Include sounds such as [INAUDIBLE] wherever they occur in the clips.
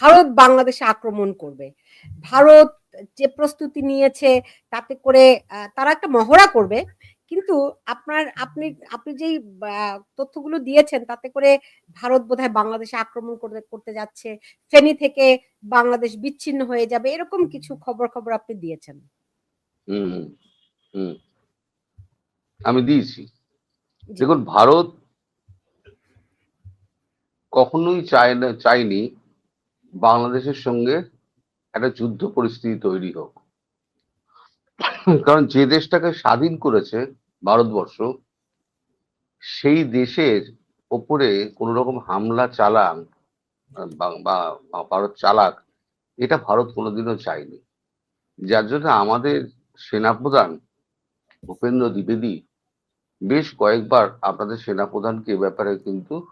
ভারত বাংলাদেশে আক্রমণ করবে। ভারত যে প্রস্তুতি নিয়েছে তাতে করে তারা একটা মহড়া করবে। কিন্তু আপনার আপনি আপনি যেই তথ্যগুলো দিয়েছেন তাতে করে ভারত বোধহয় বাংলাদেশে আক্রমণ করতে করতে যাচ্ছে। ফেনী থেকে বাংলাদেশ বিচ্ছিন্ন হয়ে যাবে এরকম কিছু খবর খবর আপনি দিয়েছেন। হুম হুম, হুম আমি দিয়েছি। দেখুন ভারত কখনোই চায় না চায়নি বাংলাদেশের সঙ্গে একটা যুদ্ধ পরিস্থিতি তৈরি হোক। কারণ যে দেশটাকে স্বাধীন করেছে ভারতবর্ষ, সেই দেশের ওপরে কোন রকম হামলা চালান বা- ভারত চালাক, এটা ভারত কোনোদিনও চায়নি। যার জন্য আমাদের সেনাপ্রধান ভূপেন্দ্র দ্বিবেদী বেশ কয়েকবার আপনাদের সেনাপ্রধানকে এ ব্যাপারে কিন্তু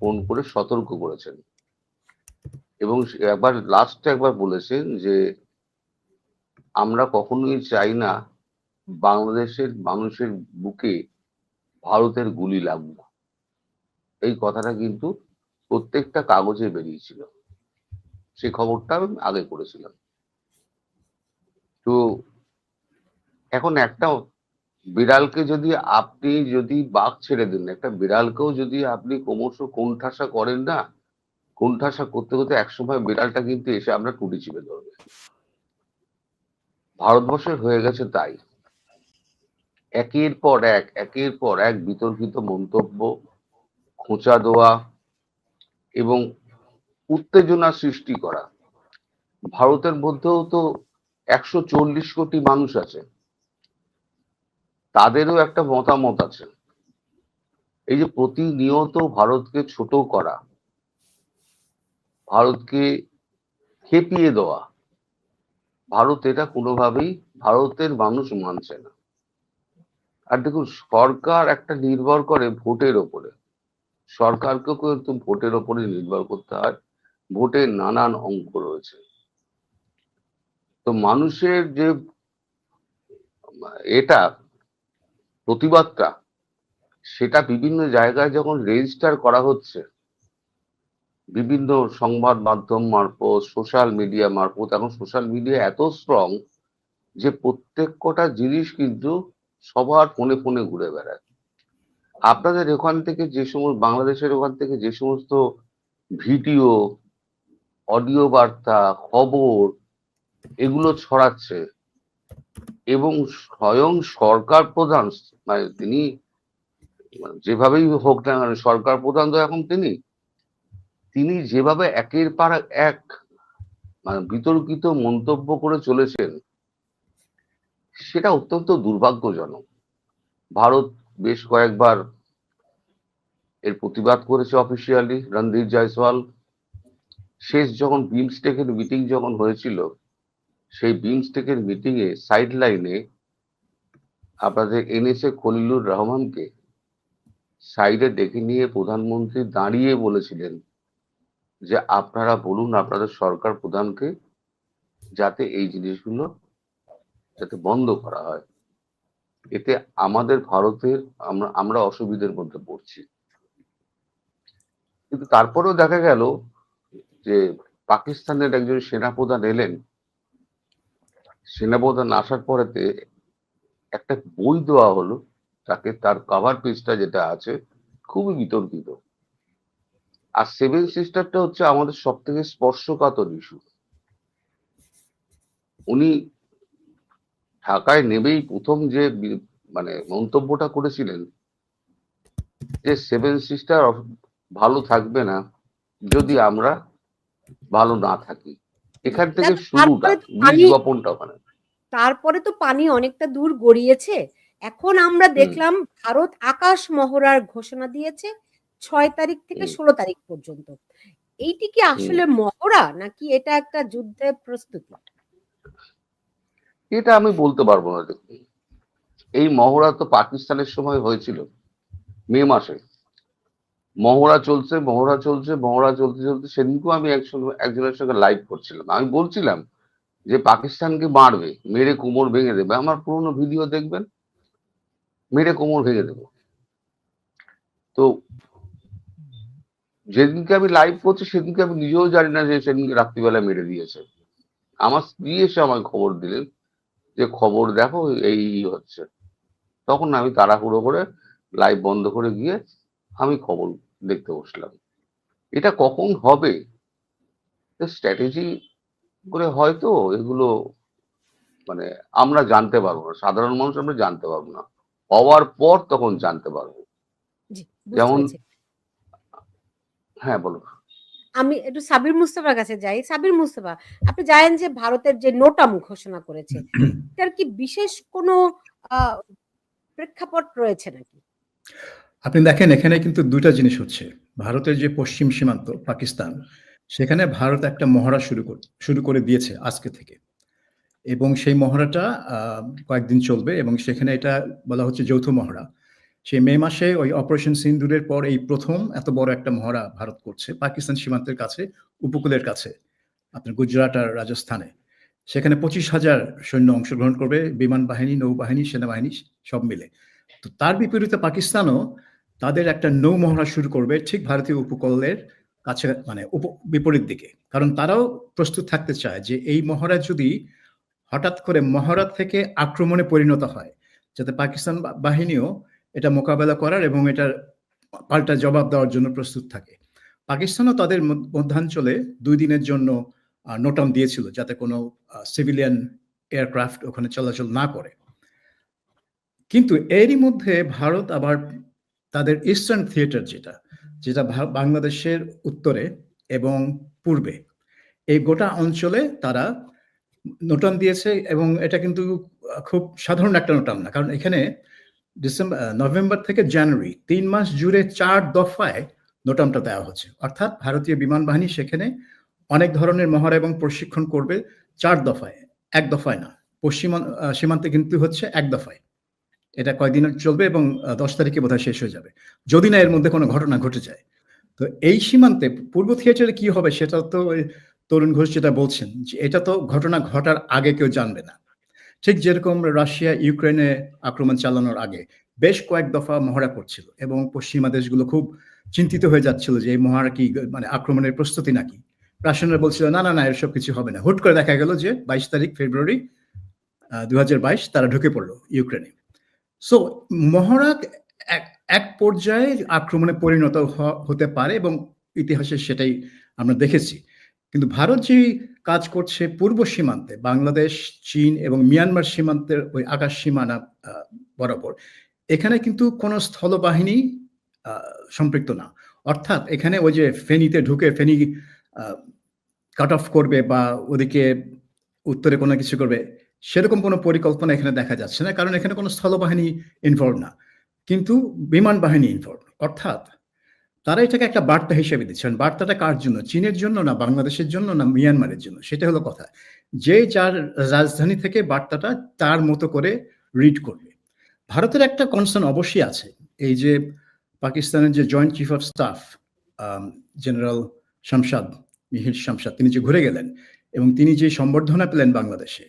ফোন করে সতর্ক করেছেন। এবং সে একবার লাস্টে একবার বলেছেন যে, আমরা কখনোই চাই না বাংলাদেশের মানুষের বুকে ভারতের গুলি লাগুক। এই কথাটা কিন্তু প্রত্যেকটা কাগজে বেরিয়েছিল। সেই খবরটা আমি আগে করেছিলাম। তো এখন একটা বিড়ালকে যদি আপনি যদি বাঘ ছেড়ে দেন, একটা বিড়ালকেও যদি আপনি ক্রমশ কোণঠাসা করেন না কোণঠাসা করতে করতে একসময় বিড়ালটা কিন্তু এসে আমরা টুটি চিপে ধরবে। ভারতবর্ষের হয়ে গেছে তাই। একের পর এক, একের পর এক বিতর্কিত মন্তব্য, খোঁচা দেওয়া এবং উত্তেজনা সৃষ্টি করা। ভারতের মধ্যেও তো একশো চল্লিশ কোটি মানুষ আছে। তাদেরও একটা মতামত আছে। এই যে প্রতিনিয়ত ভারতকে ছোট করা ভারতকে খেপিয়ে দেওয়া। ভারত এটা কোনোভাবেই ভারতের মানুষ মানছে না। আর দেখুন, সরকার একটা নির্ভর করে ভোটের ওপরে। সরকারকেও কিন্তু ভোটের ওপরে নির্ভর করতে হয়। ভোটের নানান অঙ্ক রয়েছে। তো মানুষের যে এটা, প্রতিবাদটা, সেটা বিভিন্ন জায়গায় যখন রেজিস্টার করা হচ্ছে বিভিন্ন সংবাদ মাধ্যম মারফত সোশ্যাল মিডিয়া মারফত, এখন সোশ্যাল মিডিয়া এত স্ট্রং যে প্রত্যেক কটা জিনিস কিন্তু সবার ফোনে ফোনে ঘুরে বেড়ায়। আপনাদের ওখান থেকে যে সমস্ত, বাংলাদেশের ওখান থেকে যে সমস্ত ভিডিও অডিও বার্তা, খবর এগুলো ছড়াচ্ছে এবং স্বয়ং সরকার প্রধান মানে তিনি যেভাবেই হোক না সরকার প্রধান তো এখন তিনি। তিনি যেভাবে একের পর এক মানে বিতর্কিত মন্তব্য করে চলেছেন, সেটা অত্যন্ত দুর্ভাগ্যজনক। ভারত বেশ কয়েকবার এর প্রতিবাদ করেছে অফিসিয়ালি রণধীর জয়সওয়াল। শেষ যখন বিমস্টেকের মিটিং যখন হয়েছিল, সেই বিমস্টেকের মিটিং এ সাইড লাইনে আপনাদের এনএসএ খলিলুর রহমানকে সাইডে ডেকে নিয়ে প্রধানমন্ত্রী দাঁড়িয়ে বলেছিলেন যে আপনারা বলুন আপনাদের সরকার প্রধানকে যাতে এই জিনিসগুলো যাতে বন্ধ করা হয়। এতে আমাদের ভারতের আমরা আমরা অসুবিধার মধ্যে পড়ছি। কিন্তু তারপরেও দেখা গেল যে পাকিস্তানের একজন সেনাপ্রধান এলেন। সেনাপ্রধান আসার পরেতে একটা বই দেওয়া হলো, তাকে তার কভার পেজটা যেটা আছে, খুবই বিতর্কিত। আর সেভেন সিস্টারটা হচ্ছে আমাদের সব থেকে স্পর্শকাতর ইস্যু উনি ঢাকায় নেবেই প্রথম যে মানে মন্তব্যটা করেছিলেন যে সেভেন সিস্টার ভালো থাকবে না যদি আমরা ভালো না থাকি। এখান থেকে শুরুটা ওখানে তারপরে তো পানি অনেকটা দূর গড়িয়েছে। এখন আমরা দেখলাম ভারত আকাশ মহড়ার ঘোষণা দিয়েছে। ছয় তারিখ থেকে ষোলো তারিখ পর্যন্ত। এইটি কি আসলে মহড়া নাকি এটা একটা যুদ্ধের প্রস্তুতি? এটা আমি বলতে পারব না। দেখুন এই মহড়া তো পাকিস্তানের সময় হয়েছিল মে মাসে। মহড়া চলছে মহড়া চলছে মহড়া চলতে চলতে সেদিনকেও আমি একজন একজনের সঙ্গে লাইভ করছিলাম। আমি বলছিলাম যে পাকিস্তানকে মারবে মেরে কোমর ভেঙে দেবে। আমার পুরোনো ভিডিও দেখবেন মেরে কোমর ভেঙে দেবো। তো যেদিনকে আমি লাইভ করছি সেদিনকে আমি নিজেও জানি না যে সেদিনকে রাত্রিবেলা মেরে দিয়েছে। আমার স্ত্রী এসে আমাকে খবর দিলেন যে খবর দেখো এই হচ্ছে। তখন আমি তাড়াহুড়ো করে লাইভ বন্ধ করে গিয়ে আমি খবর দেখতে বসলাম। এটা কখন হবে? স্ট্র্যাটেজি করে হয়তো এগুলো মানে আমরা জানতে পারব না। সাধারণ মানুষ আমরা জানতে পারব না। হওয়ার পর তখন জানতে পারব। যেমন-। হ্যাঁ বলো আমি একটু সাবির মুস্তফার কাছে যাই। সাবির মুস্তফা আপনি জানেন যে ভারতের যে নোটাম ঘোষণা করেছে [CLEARS THROAT] এটার কি বিশেষ কোনো প্রেক্ষাপট রয়েছে নাকি? আপনি দেখেন এখানে কিন্তু দুইটা জিনিস হচ্ছে। ভারতের যে পশ্চিম সীমান্ত পাকিস্তান সেখানে ভারত একটা মহড়া শুরু করে শুরু করে দিয়েছে আজকে থেকে। এবং সেই মহড়াটা আহ, কয়েকদিন চলবে এবং সেখানে এটা বলা হচ্ছে যৌথ মহড়া। সেই মে মাসে ওই অপারেশন সিন্দুরের পর এই প্রথম এত বড় একটা মহড়া ভারত করছে, পাকিস্তান সীমান্তের কাছে, উপকূলের কাছে, আপনার গুজরাট আর রাজস্থানে। সেখানে পঁচিশ হাজার সৈন্য অংশগ্রহণ করবে, বিমান বাহিনী, নৌবাহিনী, সেনাবাহিনী, সব মিলে। তো তার বিপরীতে পাকিস্তানও তাদের একটা নৌ মহড়া শুরু করবে ঠিক ভারতীয় উপকূলের কাছে মানে বিপরীত দিকে। কারণ তারাও প্রস্তুত থাকতে চায় যে এই মহড়া যদি হঠাৎ করে মহড়া থেকে আক্রমণে পরিণত হয়, যাতে পাকিস্তান বাহিনীও এটা মোকাবেলা করার এবং এটার পাল্টা জবাব দেওয়ার জন্য প্রস্তুত থাকে। পাকিস্তানও তাদের মধ্যাঞ্চলে দুই দিনের জন্য নোটাম দিয়েছিল যাতে কোনো সিভিলিয়ান এয়ারক্রাফট ওখানে চলাচল না করে। কিন্তু এরই মধ্যে ভারত আবার তাদের ইস্টার্ন থিয়েটার যেটা যেটা বাংলাদেশের উত্তরে এবং পূর্বে। এই গোটা অঞ্চলে তারা নোটাম দিয়েছে এবং এটা কিন্তু খুব সাধারণ একটা নোটাম না। কারণ এখানে ডিসেম্বর নভেম্বর থেকে জানুয়ারি তিন মাস জুড়ে চার দফায় নোটামটা দেওয়া হচ্ছে। অর্থাৎ ভারতীয় বিমান বাহিনী সেখানে অনেক ধরনের মহড়া এবং প্রশিক্ষণ করবে চার দফায়। এক দফায় না, পশ্চিম সীমান্তে কিন্তু হচ্ছে এক দফায়। এটা কয়দিন চলবে এবং দশ তারিখে বোধহয় শেষ হয়ে যাবে। যদি না এর মধ্যে কোনো ঘটনা ঘটে যায়। তো এই সীমান্তে পূর্ব থিয়েটারে কি হবে সেটা তো তরুণ ঘোষ যেটা বলছেন, যে এটা তো ঘটনা ঘটার আগে কেউ জানবে না। ঠিক যেরকম রাশিয়া ইউক্রেনে আক্রমণ চালানোর আগে বেশ কয়েক দফা মহড়া করছিল এবং পশ্চিমা দেশগুলো খুব চিন্তিত হয়ে যাচ্ছিল যে এই মহড়া কি মানে আক্রমণের প্রস্তুতি নাকি? রাশিয়ানরা বলছিল, না না না, এসব কিছু হবে না। হুট করে দেখা গেল যে বাইশ তারিখ, ফেব্রুয়ারি দু হাজার বাইশ তারা ঢুকে পড়ল ইউক্রেনে সো মহড়া এক পর্যায়ে আক্রমণে পরিণত হতে পারে এবং ইতিহাসে সেটাই আমরা দেখেছি। কিন্তু ভারত যে কাজ করছে পূর্ব সীমান্তে, বাংলাদেশ, চীন এবং মিয়ানমার সীমান্তের ওই আকাশ সীমানা বরাবর, এখানে কিন্তু কোনো স্থলবাহিনী সম্পৃক্ত না। অর্থাৎ এখানে ওই যে ফেনীতে ঢুকে ফেনী কাট অফ করবে বা ওদিকে উত্তরে কোনো কিছু করবে, সেরকম কোনো পরিকল্পনা এখানে দেখা যাচ্ছে না, কারণ এখানে কোনো স্থলবাহিনী ইনভলভ না। কিন্তু বিমান বাহিনী ইনভলভ অর্থাৎ তারা এটাকে একটা বার্তা হিসেবে দিচ্ছেন বার্তাটা কার জন্য? চীনের জন্য না বাংলাদেশের জন্য না মিয়ানমারের জন্য? সেটা হলো কথা। যে যার রাজধানী থেকে বার্তাটা তার মতো করে রিড করবে। ভারতের একটা কনসার্ন অবশ্যই আছে। এই যে পাকিস্তানের যে joint chief of staff general Shamshad Mihir Shamshad তিনি যে ঘুরে গেলেন এবং তিনি যে সম্বর্ধনা পেলেন বাংলাদেশে,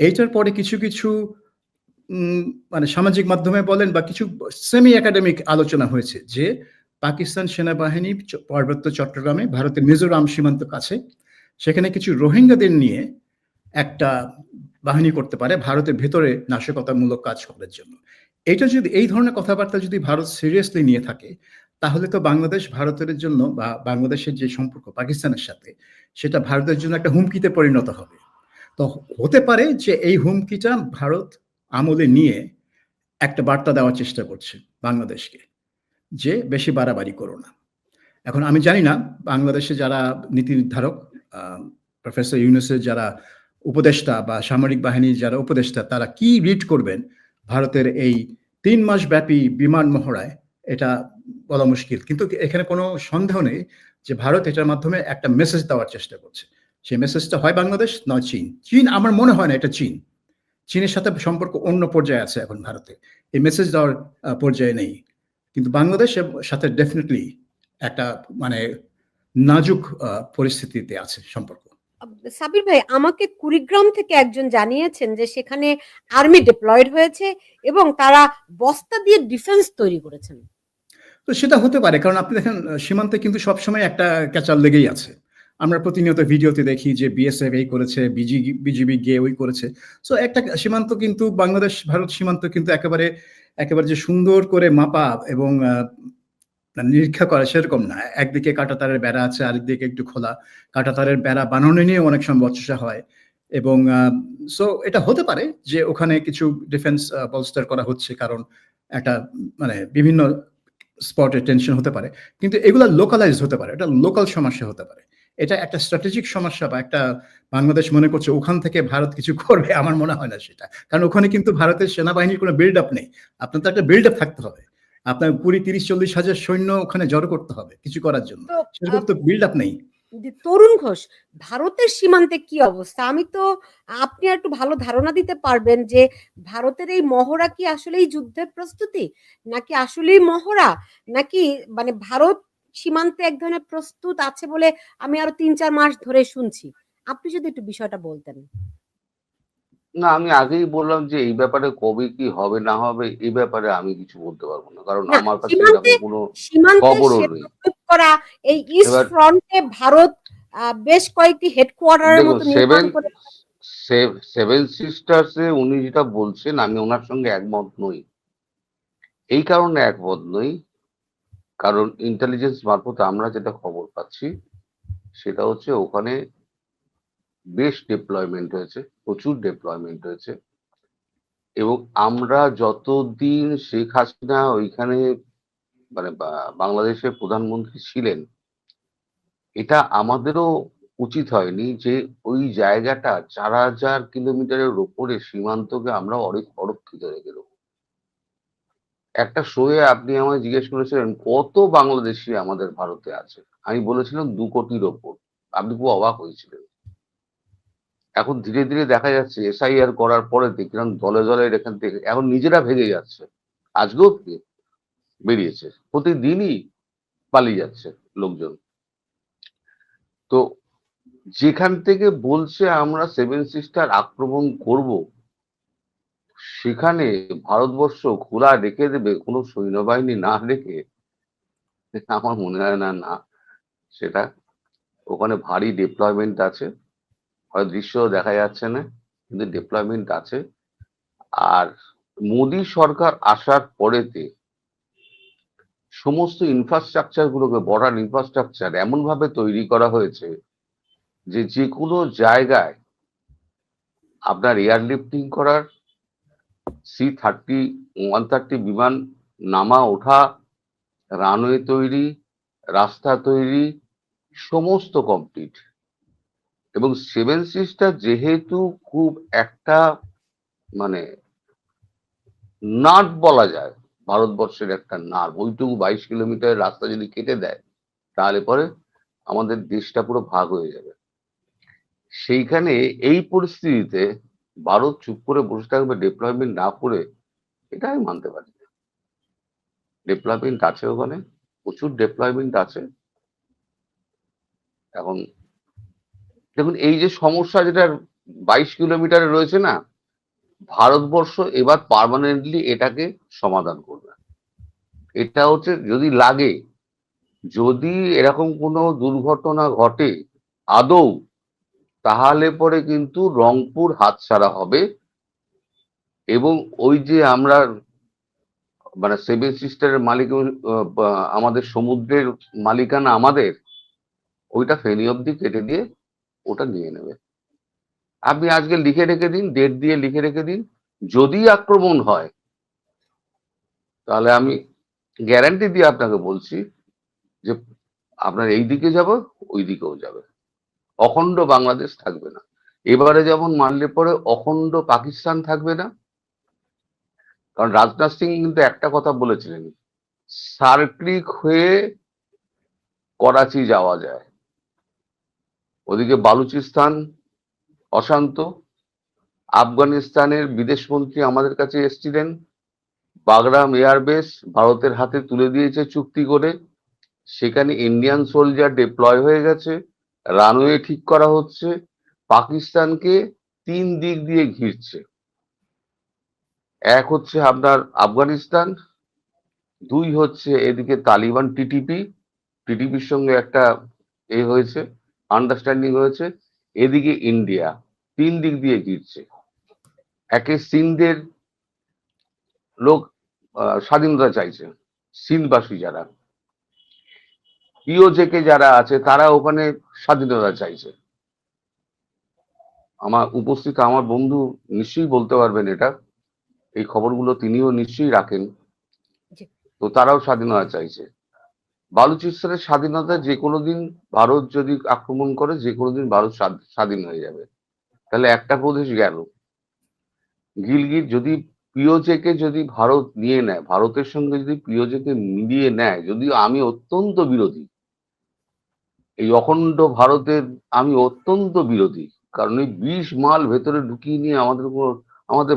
এইটার পরে কিছু কিছু মানে সামাজিক মাধ্যমে বলেন বা কিছু সেমি একাডেমিক আলোচনা হয়েছে যে পাকিস্তান সেনাবাহিনী পার্বত্য চট্টগ্রামে ভারতের মিজোরাম সীমান্ত কাছে। সেখানে কিছু রোহিঙ্গাদের নিয়ে একটা বাহিনী করতে পারে ভারতের ভেতরে নাশকতামূলক কাজ করার জন্য। এটা যদি, এই ধরনের কথাবার্তা যদি ভারত সিরিয়াসলি নিয়ে থাকে, তাহলে তো বাংলাদেশ ভারতের জন্য বা বাংলাদেশের যে সম্পর্ক পাকিস্তানের সাথে, সেটা ভারতের জন্য একটা হুমকিতে পরিণত হবে। তো হতে পারে যে এই হুমকিটা ভারত আমলে নিয়ে একটা বার্তা দেওয়ার চেষ্টা করছে বাংলাদেশকে। যে বেশি বাড়াবাড়ি করো না। এখন আমি জানি না, বাংলাদেশে যারা নীতি নির্ধারক প্রফেসর ইউনুসের যারা উপদেষ্টা বা সামরিক বাহিনীর যারা উপদেষ্টা, তারা কি রিড করবেন ভারতের এই তিন মাস ব্যাপী বিমান মহড়ায়? এটা বলা মুশকিল। কিন্তু এখানে কোনো সন্দেহ নেই যে ভারত এটার মাধ্যমে একটা মেসেজ দেওয়ার চেষ্টা করছে। সেই মেসেজটা হয় বাংলাদেশ, নয় চীন। চীন আমার মনে হয় না এটা চীন। চীনের সাথে সম্পর্ক অন্য পর্যায়ে আছে এখন ভারতে। এই মেসেজ দেওয়ার পর্যায়ে নেই। কিন্তু বাংলাদেশের সাথে ডেফিনেটলি একটা মানে নাজুক পরিস্থিতিতে আছে সম্পর্ক। সাবির ভাই আমাকে কুড়িগ্রাম থেকে একজন জানিয়েছেন যে সেখানে আর্মি ডিপ্লয়েড হয়েছে এবং তারা বস্তা দিয়ে ডিফেন্স তৈরি করেছেন। তো সেটা হতে পারে কারণ আপনি দেখেন সীমান্তে কিন্তু সবসময় একটা ক্যাচাল লেগেই আছে। আমরা প্রতিনিয়ত ভিডিওতে দেখি যে বিএসএফ এই করেছে বিজি বিজিবি গিয়ে ওই করেছে। সো একটা সীমান্ত কিন্তু বাংলাদেশ ভারত সীমান্ত কিন্তু একেবারে একেবারে যে সুন্দর করে মাপা এবং নিরীক্ষা করা সেরকম না। একদিকে কাঁটাতারের বেড়া আছে, আরেকদিকে একটু খোলা। কাঁটাতারের বেড়া বানানো নিয়ে অনেক সময় বচসা হয় এবং সো এটা হতে পারে যে ওখানে কিছু ডিফেন্স বলস্টার করা হচ্ছে কারণ একটা মানে বিভিন্ন স্পটে টেনশন হতে পারে। কিন্তু এগুলো লোকালাইজ হতে পারে। এটা লোকাল সমস্যা হতে পারে। এটা একটা স্ট্র্যাটেজিক সমস্যা বা একটা বাংলাদেশ মনে করছে ওখান থেকে ভারত কিছু করবে আমার মনে হয় না সেটা। কারণ ওখানে কিন্তু ভারতের সেনাবাহিনীর কোনো বিল্ড আপ নেই। আপনার তো একটা বিল্ড আপ থাকতে হবে। আপনার কুড়ি তিরিশ চল্লিশ হাজার সৈন্য ওখানে জড়ো করতে হবে কিছু করার জন্য। সেরকম তো বিল্ড আপ নেই তরুণ ঘোষ ভারতের সীমান্তে কি অবস্থা? আমি তো আপনি একটু ভালো ধারণা দিতে পারবেন যে ভারতের এই মহড়া কি আসলেই যুদ্ধের প্রস্তুতি? নাকি আসলেই মহড়া? নাকি মানে ভারত সীমান্তে এক ধরনের প্রস্তুত আছে বলে আমি আরও তিন চার মাস ধরে শুনছি। আপনি যদি একটু বিষয়টা বলতেন। না আমি আগেই বললাম যে এই ব্যাপারে কবে কি হবে না হবে এই ব্যাপারে আমি কিছু বলতে পারব না। কারণ আমার কাছে কোনো খবরও নেই। করা এই ইস্ট ফ্রন্টে ভারত বেশ কয়েকটি হেডকোয়ার্টারের মতো নির্মাণ সেভেন করে সেভেন সিস্টার্সে উনি যেটা বলছেন আমি ওনার সঙ্গে একমত নই। এই কারণে একমত নই। কারণ ইন্টেলিজেন্স মারফত আমরা যেটা খবর পাচ্ছি, সেটা হচ্ছে ওখানে বেশ ডেপ্লয়মেন্ট হয়েছে, প্রচুর ডেপ্লয়মেন্ট হয়েছে। এবং আমরা যতদিন শেখ হাসিনা ওইখানে মানে বাংলাদেশের প্রধানমন্ত্রী ছিলেন, এটা আমাদেরও উচিত হয়নি যে ওই জায়গাটা চার হাজার কিলোমিটারের ওপরে সীমান্তকে আমরা অনেক অরক্ষিত রেখে একটা শোয়ে আপনি আমায় জিজ্ঞেস করেছিলেন, কত বাংলাদেশি আমাদের ভারতে আছে? আমি বলেছিলাম দু কোটির ওপর। আপনি খুব অবাক হয়েছিলেন। এখন ধীরে ধীরে দেখা যাচ্ছে এসআইআর করার পরে দেখলাম দলে দলে এখান থেকে, এখন নিজেরা ভেঙে যাচ্ছে। আজকেও বেরিয়েছে। প্রতিদিনই পালিয়ে যাচ্ছে লোকজন। তো যেখান থেকে বলছে আমরা সেভেন সিস্টার আক্রমণ করব সেখানে ভারতবর্ষ খোলা রেখে দেবে, কোনো সৈন্যবাহিনী না রেখে? আমার মনে হয় না না। সেটা ওখানে ভারী ডিপ্লয়মেন্ট আছে। হয়তো দৃশ্য দেখা যাচ্ছে না, কিন্তু ডিপ্লয়মেন্ট আছে। আর মোদী সরকার আসার পরেতে সমস্ত ইনফ্রাস্ট্রাকচার গুলোকে বর্ডার ইনফ্রাস্ট্রাকচার এমন ভাবে তৈরি করা হয়েছে যে যে কোনো জায়গায় আপনার এয়ারলিফটিং করার সি থার্টি ওয়ান থার্টি বিমান নামা ওঠা, রানওয়ে তৈরি, রাস্তা তৈরি, সমস্ত কমপ্লিট এবং সেভেন সিস্টার যেহেতু খুব একটা মানে নাট বলা যায়, ভারতবর্ষের একটা নার্ভ ওইটুকু বাইশ কিলোমিটার রাস্তা যদি কেটে দেয়, তাহলে পরে আমাদের দেশটা পুরো ভাগ হয়ে যাবে। সেইখানে এই পরিস্থিতিতে ভারত চুপ করে বসে থাকবে ডেপ্লয়মেন্ট না করে, এটা আমি মানতে পারি না। ডেপ্লয়মেন্ট আছে ওখানে, প্রচুর ডেপ্লয়মেন্ট আছে। এখন দেখুন, এই যে সমস্যা যেটা বাইশ কিলোমিটারে রয়েছে না, ভারতবর্ষ এবার পার্মানেন্টলি এটাকে সমাধান করবে। এটা হচ্ছে যদি লাগে, যদি এরকম কোনো দুর্ঘটনা ঘটে, আদৌ তাহলে পরে কিন্তু রংপুর হাতছাড়া হবে এবং ওই যে আমরা মানে সেভেন সিস্টারের মালিক আমাদের সমুদ্রের মালিকানা আমাদের, ওইটা ফেনি অব্দি কেটে দিয়ে ওটা নিয়ে নেবে। আপনি আজকে লিখে রেখে দিন ডেট দিয়ে লিখে রেখে দিন, যদি আক্রমণ হয়, তাহলে আমি গ্যারান্টি দিয়ে আপনাকে বলছি যে আপনার এই দিকে যাবে, ওই দিকেও যাবে। অখণ্ড বাংলাদেশ থাকবে না। এবারে যেমন মানলে পরে অখণ্ড পাকিস্তান থাকবে না। কারণ রাজনাথ সিং কিন্তু একটা কথা বলেছিলেন সার্ক্লিক হয়ে করাচি যাওয়া যায়। ওদিকে বালুচিস্তান অশান্ত, আফগানিস্তানের বিদেশমন্ত্রী আমাদের কাছে এসেছিলেন, বাগরাম এয়ারবেস ভারতের হাতে তুলে দিয়েছে চুক্তি করে, সেখানে ইন্ডিয়ান সোলজার ডিপ্লয় হয়ে গেছে। রানওয়ে ঠিক করা হচ্ছে, পাকিস্তানকে তিন দিক দিয়ে ঘিরছে। এক হচ্ছে আপনার আফগানিস্তান, দুই হচ্ছে এদিকে তালিবান টিটিপি, টিটিপির সঙ্গে একটা এ হয়েছে আন্ডারস্ট্যান্ডিং হয়েছে। এদিকে ইন্ডিয়া, তিন দিক দিয়ে ঘিরছে। একে সিন্ধের লোক স্বাধীনতা চাইছে, সিন্ধবাসী যারা। পিওজেকে যারা আছে তারা ওখানে স্বাধীনতা চাইছে। আমার উপস্থিত আমার বন্ধু নিশ্চয়ই বলতে পারবেন এটা। এই খবরগুলো তিনিও নিশ্চয়ই রাখেন। তো তারাও স্বাধীনতা চাইছে। বালুচিস্তানের স্বাধীনতা যে কোনো দিন ভারত যদি আক্রমণ করে যে কোনো দিন ভারত স্বাধ- স্বাধীন হয়ে যাবে। তাহলে একটা প্রদেশ গেল। গিলগির যদি পিওজেকে যদি ভারত নিয়ে নেয় ভারতের সঙ্গে যদি পিওজেকে মিলিয়ে নেয় যদিও আমি অত্যন্ত বিরোধী এই অখণ্ড ভারতের আমি অত্যন্ত বিরোধী। কারণ এই বিষ মাল ভেতরে ঢুকিয়ে নিয়ে আমাদের উপর, আমাদের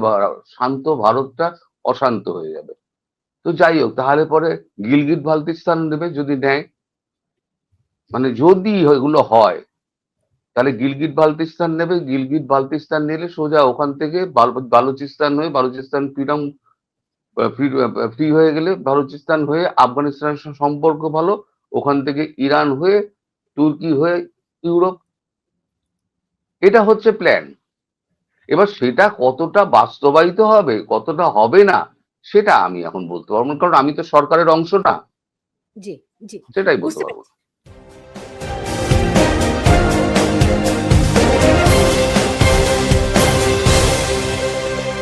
শান্ত ভারতটা অশান্ত হয়ে যাবে। তো যাই হোক, তাহলে পরে গিলগিট বালতিস্তান নেবে যদি নেয়। মানে যদি এগুলো হয়, তাহলে গিলগিট বালতিস্তান নেবে। গিলগিট বালতিস্তান নিলে সোজা ওখান থেকে বালুচিস্তান হয়ে বালুচিস্তান ফ্রিডম ফ্রি হয়ে গেলে বালুচিস্তান হয়ে আফগানিস্তানের সম্পর্ক ভালো। ওখান থেকে ইরান হয়ে তুর্কি হয়ে ইউরোপ। এটা হচ্ছে প্ল্যান এবার সেটা কতটা বাস্তবায়িত হবে কতটা হবে না সেটা আমি এখন বলতে পারব না কারণ আমি তো সরকারের অংশ না। সেটাই বলতে পারব।